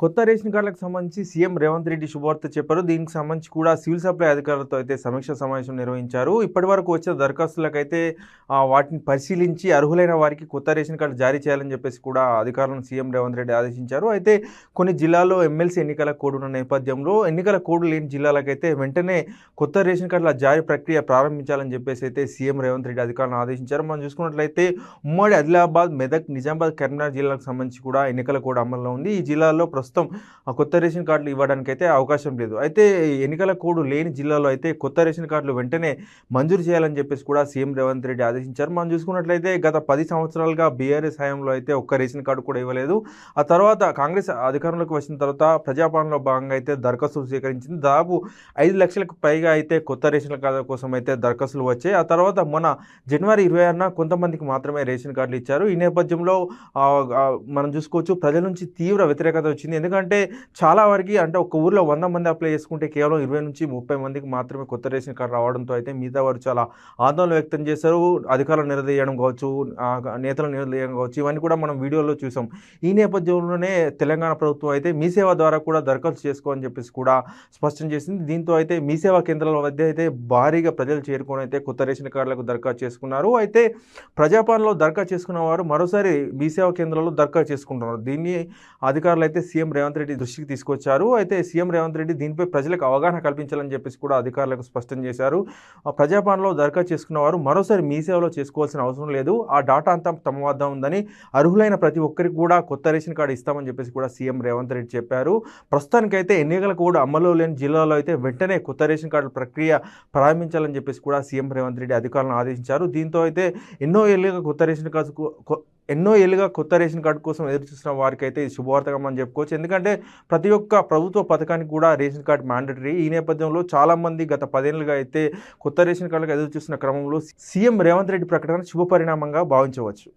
కొత్త రేషన్ కార్డులకు సంబంధించి సీఎం రేవంత్ రెడ్డి శుభవార్త చెప్పారు. దీనికి సంబంధించి కూడా సివిల్ సప్లై అధికారులతో అయితే సమీక్ష సమావేశం నిర్వహించారు. ఇప్పటి వరకు వచ్చిన దరఖాస్తులకైతే వాటిని పరిశీలించి అర్హులైన వారికి కొత్త రేషన్ కార్డు జారీ చేయాలని చెప్పేసి కూడా అధికారులను సీఎం రేవంత్ రెడ్డి ఆదేశించారు. అయితే కొన్ని జిల్లాల్లో ఎమ్మెల్సీ ఎన్నికల కోడ్ ఉన్న నేపథ్యంలో ఎన్నికల కోడ్ లేని జిల్లాలకైతే వెంటనే కొత్త రేషన్ కార్డుల జారీ ప్రక్రియ ప్రారంభించాలని చెప్పేసి అయితే సీఎం రేవంత్ రెడ్డి అధికారులను ఆదేశించారు. మనం చూసుకున్నట్లయితే ఉమ్మడి ఆదిలాబాద్ మెదక్ నిజామాబాద్ కరీంనగర్ జిల్లాలకు సంబంధించి కూడా ఎన్నికల కోడ్ అమల్లో ఉంది. ఈ జిల్లాల్లో ప్రస్తుతం కొత్త రేషన్ కార్డులు ఇవ్వడానికి అయితే అవకాశం లేదు. అయితే ఎన్నికల కోడ్ లేని జిల్లాలో అయితే కొత్త రేషన్ కార్డులు వెంటనే మంజూరు చేయాలని చెప్పేసి కూడా సీఎం రేవంత్ రెడ్డి ఆదేశించారు. మనం చూసుకున్నట్లయితే గత పది సంవత్సరాలుగా బీఆర్ఎస్ హయాంలో అయితే ఒక్క రేషన్ కార్డు కూడా ఇవ్వలేదు. ఆ తర్వాత కాంగ్రెస్ అధికారంలోకి వచ్చిన తర్వాత ప్రజాపాలనలో భాగంగా అయితే దరఖాస్తులు స్వీకరించింది. దాదాపు ఐదు లక్షలకు పైగా అయితే కొత్త రేషన్ కార్డుల కోసం అయితే దరఖాస్తులు వచ్చాయి. ఆ తర్వాత మొన్న జనవరి ఇరవై ఆరున కొంతమందికి మాత్రమే రేషన్ కార్డులు ఇచ్చారు. ఈ నేపథ్యంలో మనం చూసుకోవచ్చు ప్రజల నుంచి తీవ్ర వ్యతిరేకత వచ్చింది. ఎందుకంటే చాలా వరకు అంటే ఒక ఊర్లో వంద మంది అప్లై చేసుకుంటే కేవలం ఇరవై నుంచి ముప్పై మందికి మాత్రమే కొత్త రేషన్ కార్డు రావడంతో అయితే మిగతా వారు చాలా ఆందోళన వ్యక్తం చేశారు. అధికారులు నిలదీయడం కావచ్చు నేతలు నిలదీయడం కావచ్చు ఇవన్నీ కూడా మనం వీడియోలో చూసాం. ఈ నేపథ్యంలోనే తెలంగాణ ప్రభుత్వం అయితే మీ సేవ ద్వారా కూడా దరఖాస్తు చేసుకోని చెప్పేసి కూడా స్పష్టం చేసింది. దీంతో అయితే మీ సేవా కేంద్రాల వద్ద అయితే భారీగా ప్రజలు చేరుకొని అయితే కొత్త రేషన్ కార్డులకు దరఖాస్తు చేసుకున్నారు. అయితే ప్రజాపాలనలో దరఖాస్తు చేసుకున్న వారు మరోసారి మీ సేవా కేంద్రాల్లో దరఖాస్తు చేసుకుంటున్నారు. దీన్ని అధికారులు అయితే సీఎం రేవంత్ రెడ్డి దృష్టికి తీసుకొచ్చారు. అయితే సీఎం రేవంత్ రెడ్డి దీనిపై ప్రజలకు అవగాహన కల్పించాలని చెప్పేసి కూడా అధికారులకు స్పష్టం చేశారు. ఆ ప్రజాపాలనలో దరఖాస్తు చేసుకున్న వారు మరోసారి మీ సేవలో చేసుకోవాల్సిన అవసరం లేదు. ఆ డాటా అంతా తమ వద్ద ఉందని అర్హులైన ప్రతి ఒక్కరికి కూడా కొత్త రేషన్ కార్డు ఇస్తామని చెప్పేసి కూడా సీఎం రేవంత్ రెడ్డి చెప్పారు. ప్రస్తుతానికైతే ఎన్నికల కూడా అమలు లేని జిల్లాలో అయితే వెంటనే కొత్త రేషన్ కార్డు ప్రక్రియ ప్రారంభించాలని చెప్పేసి కూడా సీఎం రేవంత్ రెడ్డి అధికారులను ఆదేశించారు. దీంతో అయితే ఎన్నో ఏళ్ళుగా కొత్త రేషన్ కార్డు ఎన్నో ఏళ్ళుగా కొత్త రేషన్ కార్డు కోసం ఎదురు చూసిన వారికి అయితే ఇది శుభవార్తగా మనం చెప్పుకోవచ్చు. ఎందుకంటే ప్రతి ఒక్క ప్రభుత్వ పథకానికి కూడా రేషన్ కార్డు మ్యాండటరీ ఈ నేపథ్యంలో చాలామంది గత పదేళ్ళుగా అయితే కొత్త రేషన్ కార్డులకు ఎదురు చూస్తున్న క్రమంలో సీఎం రేవంత్ రెడ్డి ప్రకటన శుభ పరిణామంగా భావించవచ్చు.